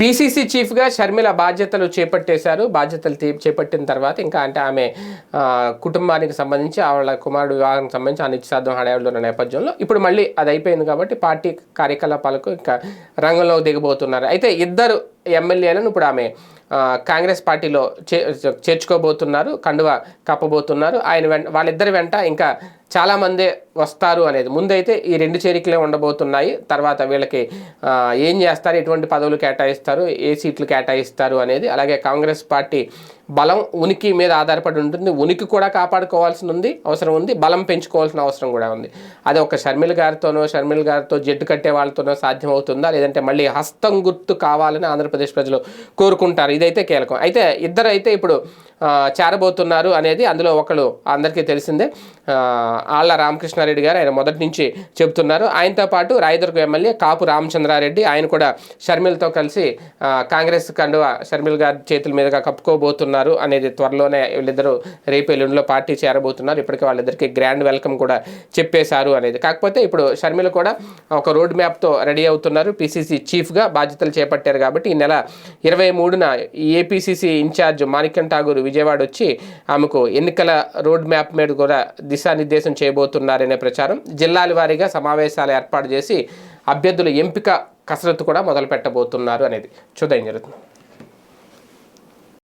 PCC చీఫ్గా షర్మిల బాధ్యతలు చేపట్టేశారు. బాధ్యతలు తీ- చేపట్టిన తర్వాత ఇంకా అంటే ఆమె కుటుంబానికి సంబంధించి వాళ్ళ కుమారుడు వివాహానికి సంబంధించి ఆ నిశ్చితార్థం హడావిడిలో ఉన్న నేపథ్యంలో ఇప్పుడు మళ్ళీ అది అయిపోయింది కాబట్టి పార్టీ కార్యకలాపాలకు ఇంకా రంగంలో దిగబోతున్నారు. అయితే ఇద్దరు ఎమ్మెల్యేలను ఇప్పుడు ఆమె కాంగ్రెస్ పార్టీలో చే చేర్చుకోబోతున్నారు కండువ కప్పబోతున్నారు. ఆయన వెంట వాళ్ళిద్దరి వెంట ఇంకా చాలామందే వస్తారు అనేది. ముందైతే ఈ రెండు చేరికలే ఉండబోతున్నాయి. తర్వాత వీళ్ళకి ఏం చేస్తారు ఎటువంటి పదవులు కేటాయిస్తారు ఏ సీట్లు కేటాయిస్తారు అనేది. అలాగే కాంగ్రెస్ పార్టీ బలం ఉనికి మీద ఆధారపడి ఉంటుంది. ఉనికి కూడా కాపాడుకోవాల్సి ఉంది అవసరం ఉంది. బలం పెంచుకోవాల్సిన అవసరం కూడా ఉంది. అది ఒక షర్మిల్ గారితోనో షర్మిల్ గారితో జట్టు కట్టే వాళ్ళతోనో సాధ్యమవుతుందా? లేదంటే మళ్ళీ హస్తం గుర్తు కావాలని ఆంధ్రప్రదేశ్ ప్రజలు కోరుకుంటారు. ఇదైతే కీలకం. అయితే ఇద్దరైతే ఇప్పుడు చేరబోతున్నారు అనేది అందులో ఒకళ్ళు అందరికీ తెలిసిందే. ఆళ్ళ రామకృష్ణారెడ్డి గారు ఆయన మొదటి నుంచి చెబుతున్నారు. ఆయనతో పాటు రాయదుర్గం ఎమ్మెల్యే కాపు రామచంద్రారెడ్డి ఆయన కూడా షర్మిలతో కలిసి కాంగ్రెస్ కండువ షర్మిల్ గారి చేతుల మీదుగా కప్పుకోబోతున్నారు అనేది త్వరలోనే వీళ్ళిద్దరూ రేపు ఎల్లుండిలో పార్టీ చేరబోతున్నారు. ఇప్పటికే వాళ్ళిద్దరికి గ్రాండ్ వెల్కమ్ కూడా చెప్పేశారు అనేది. కాకపోతే ఇప్పుడు షర్మిల కూడా ఒక రోడ్ మ్యాప్తో రెడీ అవుతున్నారు. పిసిసి చీఫ్గా బాధ్యతలు చేపట్టారు కాబట్టి ఈ నెల ఇరవై మూడున APCC in charge Manickam Tagore Vijayawada వచ్చి ఆమెకు ఎన్నికల రోడ్ మ్యాప్ మీద కూడా దిశానిర్దేశం చేయబోతున్నారనే ప్రచారం జిల్లాల వారీగా సమావేశాలు ఏర్పాటు చేసి అభ్యర్థుల ఎంపిక కసరత్తు కూడా మొదలు పెట్టబోతున్నారు అనేది చూద్దాం జరుగుతుంది.